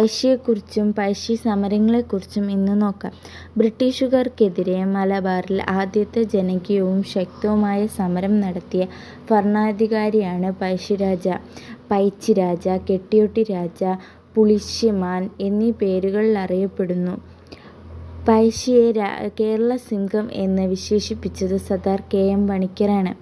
പഴശ്ശിയെക്കുറിച്ചും പഴശ്ശി സമരങ്ങളെക്കുറിച്ചും ഇന്ന് നോക്കാം. ബ്രിട്ടീഷുകാർക്കെതിരെ മലബാറിൽ ആദ്യത്തെ ജനകീയവും ശക്തവുമായ സമരം നടത്തിയ ഭരണാധികാരിയാണ് പഴശ്ശിരാജ. കെട്ടിയോട്ടി രാജ പുളിശ്ശിമാൻ എന്നീ പേരുകളിൽ അറിയപ്പെടുന്നു പഴശ്ശിയെ കേരളസിംഹം എന്ന് വിശേഷിപ്പിച്ചത് സർദാർ കെ. എം. പണിക്കരാണ്.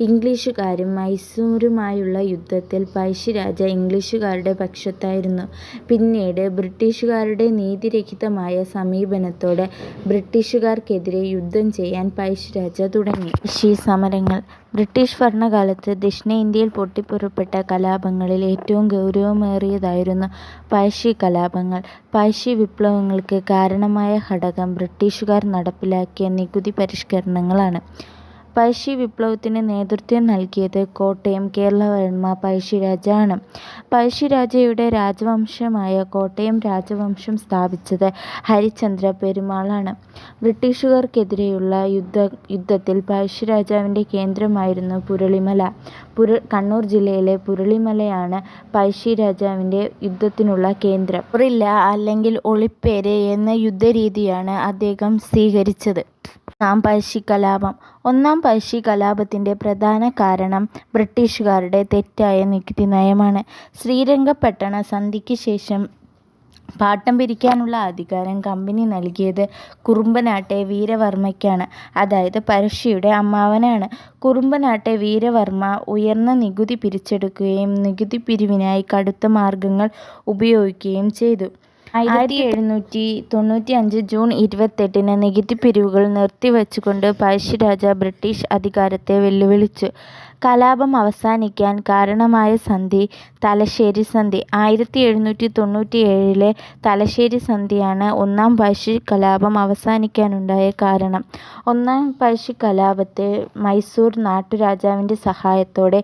ഇംഗ്ലീഷുകാരും മൈസൂരുമായുള്ള യുദ്ധത്തിൽ പഴശ്ശിരാജ ഇംഗ്ലീഷുകാരുടെ പക്ഷത്തായിരുന്നു. പിന്നീട് ബ്രിട്ടീഷുകാരുടെ നീതിരഹിതമായ സമീപനത്തോടെ ബ്രിട്ടീഷുകാർക്കെതിരെ യുദ്ധം ചെയ്യാൻ പഴശ്ശിരാജ തുടങ്ങി. ഈ സമരങ്ങൾ ബ്രിട്ടീഷ് ഭരണകാലത്ത് ദക്ഷിണേന്ത്യയിൽ പൊട്ടിപ്പുറപ്പെട്ട കലാപങ്ങളിൽ ഏറ്റവും ഗൗരവമേറിയതായിരുന്നു പഴശ്ശിക്കലാപങ്ങൾ. പഴശ്ശി വിപ്ലവങ്ങൾക്ക് കാരണമായ ഘടകം ബ്രിട്ടീഷുകാർ നടപ്പിലാക്കിയ നികുതി പരിഷ്കരണങ്ങളാണ്. പഴശ്ശി വിപ്ലവത്തിന് നേതൃത്വം നൽകിയത് കോട്ടയം കേരളവർമ്മ പഴശ്ശിരാജ ആണ്. പഴശ്ശിരാജയുടെ രാജവംശമായ കോട്ടയം രാജവംശം സ്ഥാപിച്ചത് ഹരിചന്ദ്ര പെരുമാളാണ്. ബ്രിട്ടീഷുകാർക്കെതിരെയുള്ള യുദ്ധ യുദ്ധത്തിൽ പഴശ്ശിരാജാവിന്റെ കേന്ദ്രമായിരുന്നു പുരളിമല. പുര കണ്ണൂർ ജില്ലയിലെ പുരളിമലയാണ് പഴശ്ശിരാജാവിന്റെ യുദ്ധത്തിനുള്ള കേന്ദ്രം. പുറില്ല അല്ലെങ്കിൽ ഒളിപ്പേര് എന്ന യുദ്ധരീതിയാണ് അദ്ദേഹം സ്വീകരിച്ചത്. ഒന്നാം പഴശ്ശിക്കലാപം ഒന്നാം പഴശ്ശി കലാപത്തിന്റെ പ്രധാന കാരണം ബ്രിട്ടീഷുകാരുടെ തെറ്റായ നികുതി നയമാണ്. ശ്രീരംഗപട്ടണ സന്ധിക്ക് ശേഷം പാട്ടം പിരിക്കാനുള്ള അധികാരം കമ്പനി നൽകിയത് കുറുമ്പനാട്ടെ വീരവർമ്മയ്ക്കാണ്. അതായത് പരശ്ശിയുടെ അമ്മാവനാണ്. കുറുമ്പനാട്ടെ വീരവർമ്മ ഉയർന്ന നികുതി പിരിച്ചെടുക്കുകയും നികുതി പിരിവിനായി കടുത്ത മാർഗങ്ങൾ ഉപയോഗിക്കുകയും ചെയ്തു. ആയിരത്തി എഴുന്നൂറ്റി തൊണ്ണൂറ്റി അഞ്ച് ജൂൺ ഇരുപത്തെട്ടിന് നികുതി പിരിവുകൾ നിർത്തിവച്ചുകൊണ്ട് പഴശ്ശിരാജ ബ്രിട്ടീഷ് അധികാരത്തെ വെല്ലുവിളിച്ചു. കലാപം അവസാനിക്കാൻ കാരണമായ സന്ധി തലശ്ശേരി സന്ധി. ആയിരത്തി എഴുന്നൂറ്റി തൊണ്ണൂറ്റി ഏഴിലെ തലശ്ശേരി സന്ധിയാണ് ഒന്നാം പഴശ്ശി കലാപം അവസാനിക്കാനുണ്ടായ കാരണം. ഒന്നാം പഴശ്ശി കലാപത്തെ മൈസൂർ നാട്ടുരാജാവിന്റെ സഹായത്തോടെ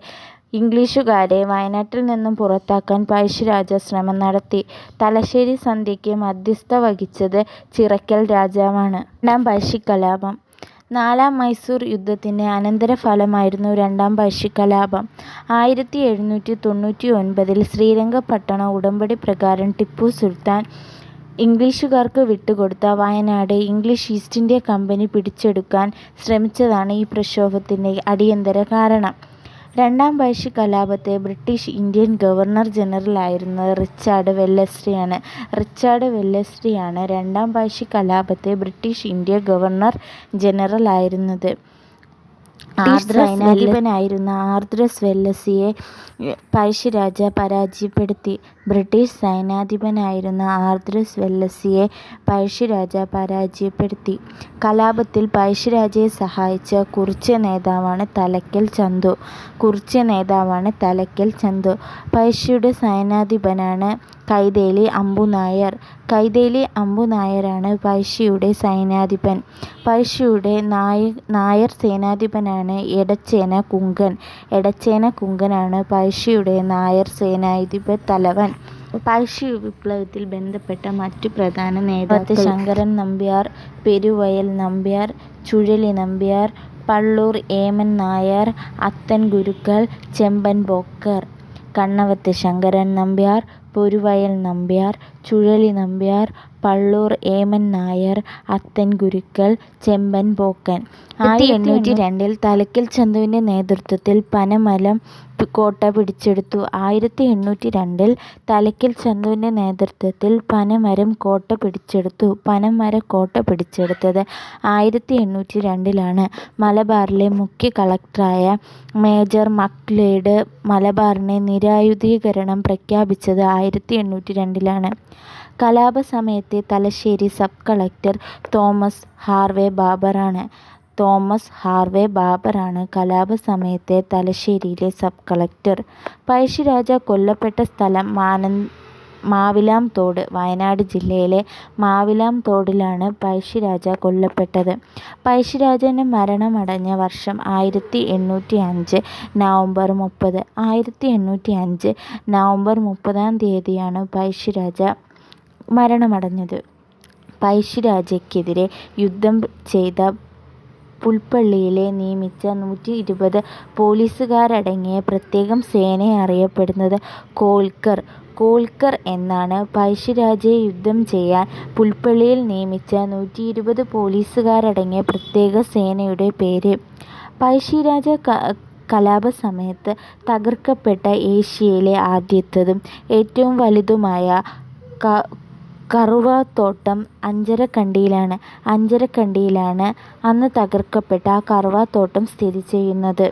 ഇംഗ്ലീഷുകാരെ വയനാട്ടിൽ നിന്നും പുറത്താക്കാൻ പഴശ്ശിരാജ ശ്രമം നടത്തി. തലശ്ശേരി സന്ധിക്ക് മധ്യസ്ഥ വഹിച്ചത് ചിറക്കൽ രാജാവാണ്. രണ്ടാം പഴശ്ശിക്കലാപം നാലാം മൈസൂർ യുദ്ധത്തിന്റെ അനന്തരഫലമായിരുന്നു രണ്ടാം പഴശ്ശിക്കലാപം. ആയിരത്തി എഴുന്നൂറ്റി തൊണ്ണൂറ്റിയൊൻപതിൽ ശ്രീരംഗപട്ടണ ഉടമ്പടി പ്രകാരം ടിപ്പു സുൽത്താൻ ഇംഗ്ലീഷുകാർക്ക് വിട്ടുകൊടുത്ത Wayanad English East India company പിടിച്ചെടുക്കാൻ ശ്രമിച്ചതാണ് ഈ പ്രക്ഷോഭത്തിന്റെ അടിയന്തര കാരണം. രണ്ടാം പഴശ്ശിക്കലാപത്തെ ബ്രിട്ടീഷ് ഇന്ത്യൻ ഗവർണർ ജനറലായിരുന്ന റിച്ചാർഡ് വെല്ലസ്ലിയാണ്. റിച്ചാർഡ് വെല്ലസ്ലിയാണ് രണ്ടാം പഴശ്ശിക്കലാപത്തെ ബ്രിട്ടീഷ് ഇന്ത്യ ഗവർണർ ജനറലായിരുന്നത്. സൈന്യാധിപനായിരുന്ന ആർദ്രസ് വെല്ലസിയെ പഴശ്ശിരാജ പരാജയപ്പെടുത്തി. ബ്രിട്ടീഷ് സൈനാധിപനായിരുന്ന ആർദ്രസ് വെല്ലസിയെ പഴശ്ശിരാജ പരാജയപ്പെടുത്തി. കലാപത്തിൽ പഴശ്ശിരാജയെ സഹായിച്ച കുറിച്യ നേതാവാണ് തലക്കൽ ചന്തു. കുറിച്യ നേതാവാണ് തലക്കൽ ചന്തു. പഴശ്ശിയുടെ സൈന്യാധിപനാണ് കൈതേരി അമ്പുനായർ. കൈതേലി അമ്പുനായരാണ് പഴശ്ശിയുടെ സൈനാധിപൻ പഴശ്ശിയുടെ നായർ സേനാധിപനാണ് എടച്ചേന കുങ്കൻ. എടച്ചേന കുങ്കനാണ് പഴശ്ശിയുടെ നായർ സേനാധിപത്തലവൻ. പഴശ്ശി വിപ്ലവത്തിൽ ബന്ധപ്പെട്ട മറ്റു പ്രധാന നേതാക്കൾ ശങ്കരൻ നമ്പ്യാർ, പെരുവയൽ നമ്പ്യാർ, ചുഴലി നമ്പ്യാർ, പള്ളൂർ ഏമൻ നായർ, അത്തൻ ഗുരുക്കൾ, ചെമ്പൻ ബോക്കർ, കണ്ണവത്ത് ശങ്കരൻ നമ്പ്യാർ, പെരുവയൽ നമ്പ്യാർ, ചുഴലി നമ്പ്യാർ, പള്ളൂർ ഏമൻ നായർ, അത്തൻ ഗുരുക്കൾ, ചെമ്പൻ പോക്കൻ. ആയിരത്തി എണ്ണൂറ്റി രണ്ടിൽ തലക്കിൽ ചന്തുവിന്റെ നേതൃത്വത്തിൽ പനമലം കോട്ട പിടിച്ചെടുത്തു. ആയിരത്തി എണ്ണൂറ്റി രണ്ടിൽ തലക്കിൽ ചന്തുവിന്റെ നേതൃത്വത്തിൽ പനമരം കോട്ട പിടിച്ചെടുത്തു. പനമര കോട്ട പിടിച്ചെടുത്തത് ആയിരത്തി എണ്ണൂറ്റി രണ്ടിലാണ്. മലബാറിലെ മുഖ്യ കളക്ടറായ മേജർ മക്ലേഡ് മലബാറിനെ നിരായുധീകരണം പ്രഖ്യാപിച്ചത് ആയിരത്തി എണ്ണൂറ്റി രണ്ടിലാണ്. കലാപസമയത്തെ Thalassery sub collector Thomas Harvey ബാബറാണ്. Thomas Harvey ബാബറാണ് കലാപസമയത്തെ തലശ്ശേരിയിലെ സബ് കളക്ടർ. പഴശ്ശിരാജ കൊല്ലപ്പെട്ട സ്ഥലം മാവിലാംതോട് വയനാട് ജില്ലയിലെ മാവിലാം മാവിലാംതോടിലാണ് പഴശ്ശിരാജ കൊല്ലപ്പെട്ടത്. പഴശ്ശിരാജന്റെ മരണമടഞ്ഞ വർഷം ആയിരത്തി എണ്ണൂറ്റി അഞ്ച് നവംബർ മുപ്പത്. ആയിരത്തി എണ്ണൂറ്റി അഞ്ച് നവംബർ മുപ്പതാം തീയതിയാണ് പഴശ്ശിരാജ മരണമടഞ്ഞത്. പഴശ്ശിരാജയ്ക്കെതിരെ യുദ്ധം ചെയ്ത പുൽപ്പള്ളിയിൽ നിയമിച്ച നൂറ്റി ഇരുപത് പോലീസുകാരടങ്ങിയ പ്രത്യേകം സേനയെ അറിയപ്പെടുന്നത് കോൽക്കർ. കോൽക്കർ എന്നാണ് പഴശ്ശിരാജയെ യുദ്ധം ചെയ്യാൻ പുൽപ്പള്ളിയിൽ നിയമിച്ച നൂറ്റിയിരുപത് പോലീസുകാരടങ്ങിയ പ്രത്യേക സേനയുടെ പേര്. പഴശ്ശിരാജ കലാപസമയത്ത് തകർക്കപ്പെട്ട ഏഷ്യയിലെ ആദ്യത്തേതും ഏറ്റവും വലുതുമായ കറുവാത്തോട്ടം അഞ്ചരക്കണ്ടിയിലാണ്. അഞ്ചരക്കണ്ടിയിലാണ് അന്ന് തകർക്കപ്പെട്ട ആ കറുവാത്തോട്ടം സ്ഥിതിചെയ്യുന്നത്.